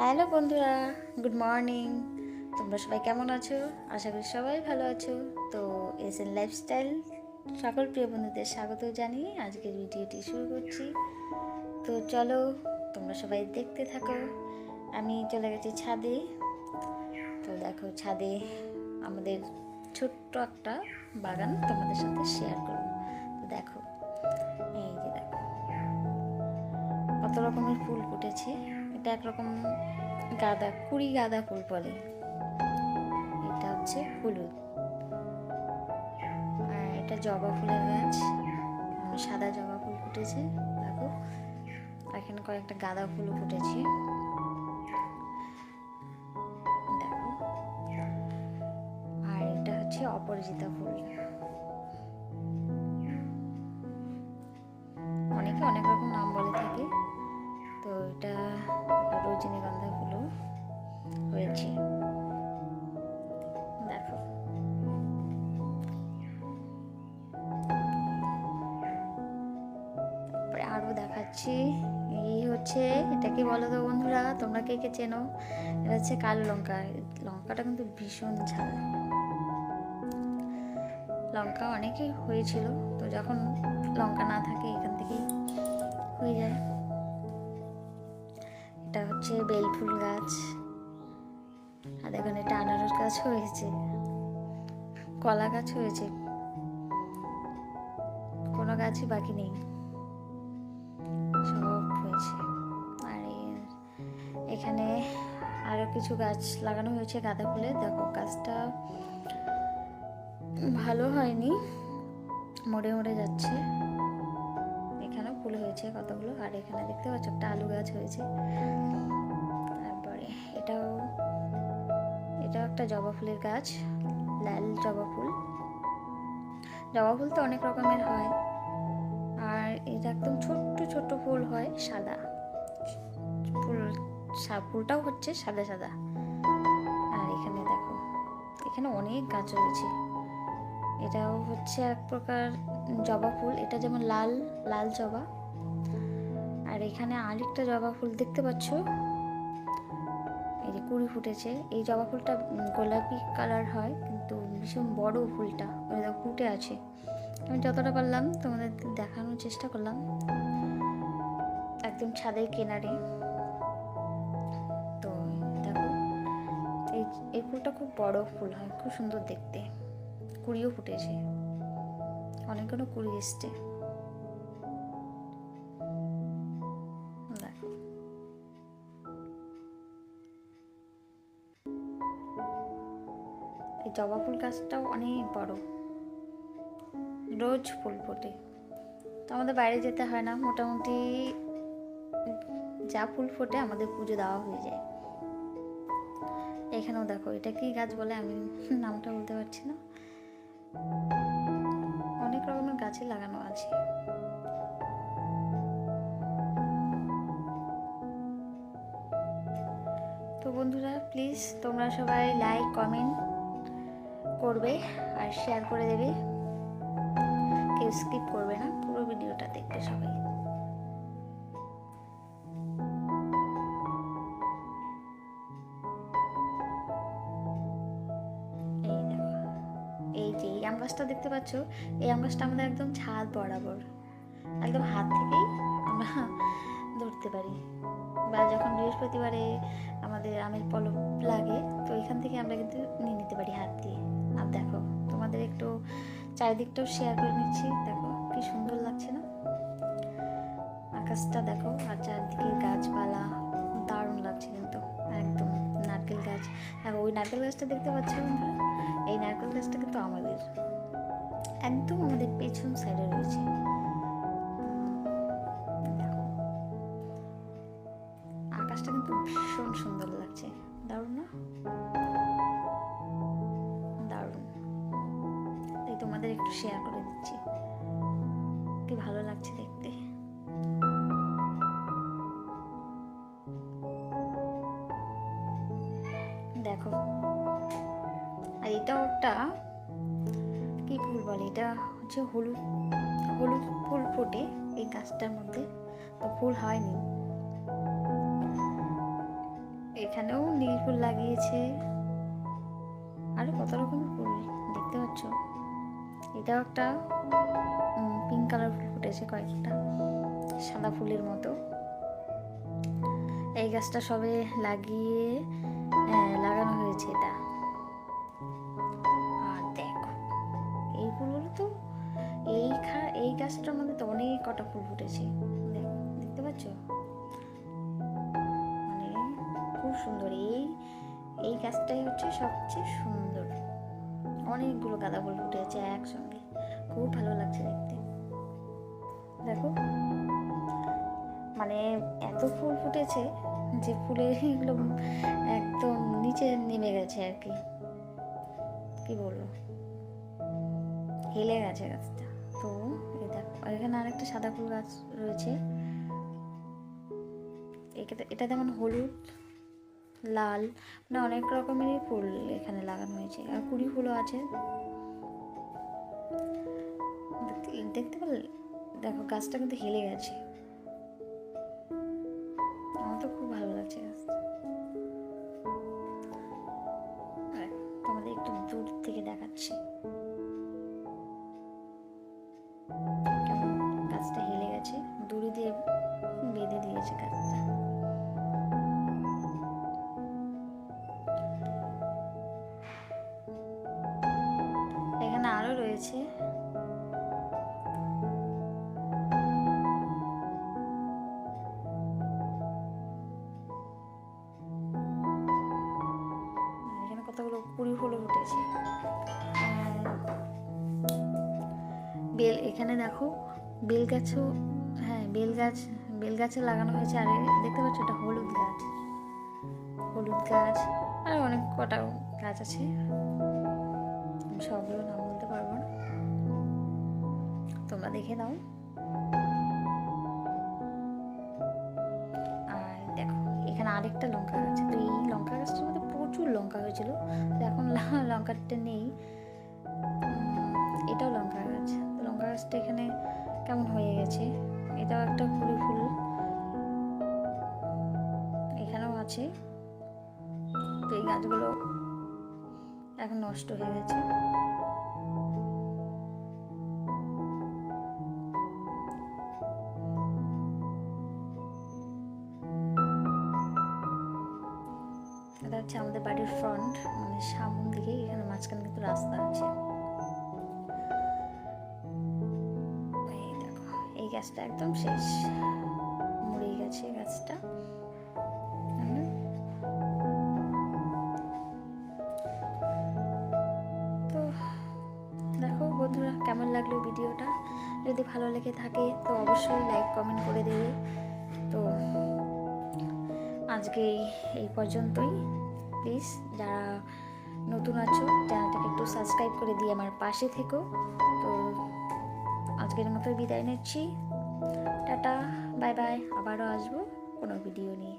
Hello বন্ধুরা, good morning. তোমরা সবাই কেমন আছো? আশা করি সবাই ভালো আছো। তো এস এন লাইফস্টাইল সকল প্রিয় বন্ধুদের স্বাগত জানিয়ে আজকের ভিডিওটি শুরু করছি। তো চলো, তোমরা সবাই দেখতে থাকো। আমি চলে গেছি ছাদে। তো দেখো, ছাদে আমাদের ছোট্ট একটা বাগান তোমাদের সাথে শেয়ার করব। তো দেখো, এই যে দেখো, কত রকমের ফুল ফুটেছে। এটা একরকম গাঁদা, কুড়ি গাঁদা ফুল বলে এটা হচ্ছে হলুদ। আর এটা জবা ফুলের গাছ। সাদা জবা ফুল ফুটেছে, দেখো। এখানে কয়েকটা গাঁদা ফুলও ফুটেছে। দেখো। আর এটা হচ্ছে অপরাজিতা ফুল। দেখাচ্ছি এই হচ্ছে, এটা কি বলো তো বন্ধুরা? তোমরা কে কে চেনো? এটা হচ্ছে কালো লঙ্কা। লঙ্কাটা কিন্তু ভীষণ ঝাল। লঙ্কা অনেকই হয়েছিল, তো যখন লঙ্কা না থাকে এখান থেকেই হয়ে যায়। এটা হচ্ছে বেল ফুল গাছ। আর দেখুন, এটা আনারস গাছ হয়েছে। কলা গাছ হয়েছে। কোনো গাছই বাকি নেই। এখানে আরও কিছু গাছ লাগানো হয়েছে গাঁদা ফুলে। দেখো, গাছটা ভালো হয়নি, মরে মরে যাচ্ছে। এখানেও ফুল হয়েছে কতগুলো, আর এখানে দেখতে পাচ্ছ একটা আলু গাছ হয়েছে। তারপরে এটাও এটাও একটা জবা ফুলের গাছ, লাল জবা ফুল। জবা ফুল তো অনেক রকমের হয়, আর এটা একদম ছোট্ট ছোট্ট ফুল হয়, সাদা। ফুলটাও হচ্ছে সাদা সাদা। আর এখানে দেখো, এখানে অনেক গাছ রয়েছে। এটাও হচ্ছে এক প্রকার জবা ফুল। এটা যেমন লাল লাল জবা। আর এখানে আরেকটা জবা ফুল দেখতে পাচ্ছ? এই যে কুড়ি ফুটেছে। এই জবা ফুলটা গোলাপি কালার হয়, কিন্তু ভীষণ বড় ফুলটা। ওই দেখো ফুটে আছে। আমি যতটা পারলাম তোমাদের দেখানোর চেষ্টা করলাম। একদম ছাদের কিনারে। এই ফুলটা খুব বড় ফুল হয়, খুব সুন্দর দেখতে। কুড়িও ফুটেছে। অনেকগুলো কুড়ি এসছে। এই জবা ফুল গাছটাও অনেক বড়। রোজ ফুল ফোটে। তো আমাদের বাইরে যেতে হয় না। মোটামুটি যা ফুল ফোটে আমাদের পুজো দেওয়া হয়ে যায়। এখানেও দেখো, এটা কি গাছ বলে আমি নামটা বলতে পারছি না। অনেক রকমের গাছই লাগানো আছে। তো বন্ধুরা প্লিজ তোমরা সবাই লাইক কমেন্ট করবে আর শেয়ার করে দেবে। কেউ স্কিপ করবে না, পুরো ভিডিওটা দেখবে সবাই। আম গাছটা দেখতে পাচ্ছ, এই আম গাছটা আমাদের একদম ছাদ বরাবর। একদম হাত থেকেই আমরা ধরতে পারি। বা যখন বৃহস্পতিবারে আমাদের আমের পলব লাগে, তো এখান থেকে আমরা কিন্তু নিয়ে নিতে পারি হাত দিয়ে। আর দেখো, তোমাদের একটু চারিদিকটাও শেয়ার করে নিচ্ছি। দেখো, কি সুন্দর লাগছে না? আকাশটা দেখো, আর চারদিকে গাছপালা, দারুণ লাগছে কিন্তু, একদম নারকেল গাছ। দেখো ওই নারকেল গাছটা দেখতে পাচ্ছ এই নারকেল গাছটা কিন্তু আমাদের, একদম আমাদের পেছন সাইডে রয়েছে। আকাশটা কিন্তু ভীষণ সুন্দর লাগছে। দারুণ না? দারুণ। তাই তোমাদের একটু শেয়ার করে দিচ্ছি। কি ভালো লাগছে দেখতে। দেখো আর এটাও একটা কি ফুল বলে? এটা হচ্ছে হলুদ হলুদ ফুল ফোটে এই গাছটার মধ্যে ফুল হয়নি। এখানেও নীল ফুল লাগিয়েছে। আরও কত রকমের ফুল দেখতে পাচ্ছ? এটাও একটা পিঙ্ক কালার ফুল ফুটেছে কয়েকটা সাদা ফুলের মতো। এই গাছটা সবে লাগিয়ে হ্যাঁ, লাগানো হয়েছে এটা। গাছটার মধ্যে তো অনেক কটা ফুল ফুটেছে। দেখো, দেখতে পাচ্ছ? মানে খুব সুন্দর। এই এই গাছটাই হচ্ছে সবচেয়ে সুন্দর। অনেকগুলো গাঁদা ফুল ফুটেছে একসঙ্গে। খুব ভালো লাগছে দেখতে। দেখো। মানে এত ফুল ফুটেছে যে ফুলের এগুলো একদম নিচে নেমে গেছে আর কি। কি বলব? হেলে গেছে গাছটা। তো এই দেখো এখানে আরেকটা সাদা ফুল গাছ রয়েছে। এটা যেমন হলুদ, লাল মানে অনেক রকমেরই ফুল এখানে লাগানো হয়েছে। আর কুড়ি ফুলও আছে। দেখতে- দেখতে পেলে দেখো, গাছটা কিন্তু হেলে গেছে। আমার তো খুব ভালো লাগছে গাছটা এখানে কতগুলো কুড়ি ফুলও ফুটেছে। বেল, এখানে দেখো বেল গাছও হ্যাঁ বেল গাছ বেল গাছে লাগানো হয়েছে। আর দেখতে পাচ্ছ এটা হলুদ গাছ। হলুদ গাছ, আর অনেক কটা গাছ আছে। সবগুলো নাম তোমরা দেখে নাও। আর দেখো, এখানে আরেকটা লঙ্কা গাছ তো এই লঙ্কা গাছটার মধ্যে প্রচুর লঙ্কা হয়েছিল। তো এখন লঙ্কাটা নেই। এটাও লঙ্কা গাছ। লঙ্কা গাছটা এখানে কেমন হয়ে গেছে? এটাও একটা কুড়ি ফুল। এখানেও আছে। তো এই গাছগুলো এখন নষ্ট হয়ে গেছে। হচ্ছে আমাদের বাড়ির ফ্রন্ট মানে সামন দিকে এখানে মাঝখানে কিন্তু রাস্তা আছে। এই দেখো, এই গাছটা একদম শেষ। মরে গেছে গাছটা। তো দেখো বন্ধুরা, কেমন লাগল ভিডিওটা? যদি ভালো লেগে থাকে, তো অবশ্যই লাইক কমেন্ট করে দেবে। তো আজকে এই- এই পর্যন্তই। প্লিজ যারা নতুন আছো, চ্যানেলটাকে একটু সাবস্ক্রাইব করে দিয়ে আমার পাশে থেকো। তো আজকের মতো বিদায় নিচ্ছি। টাটা বাই বাই আবারও আসব কোনো ভিডিও নিয়ে।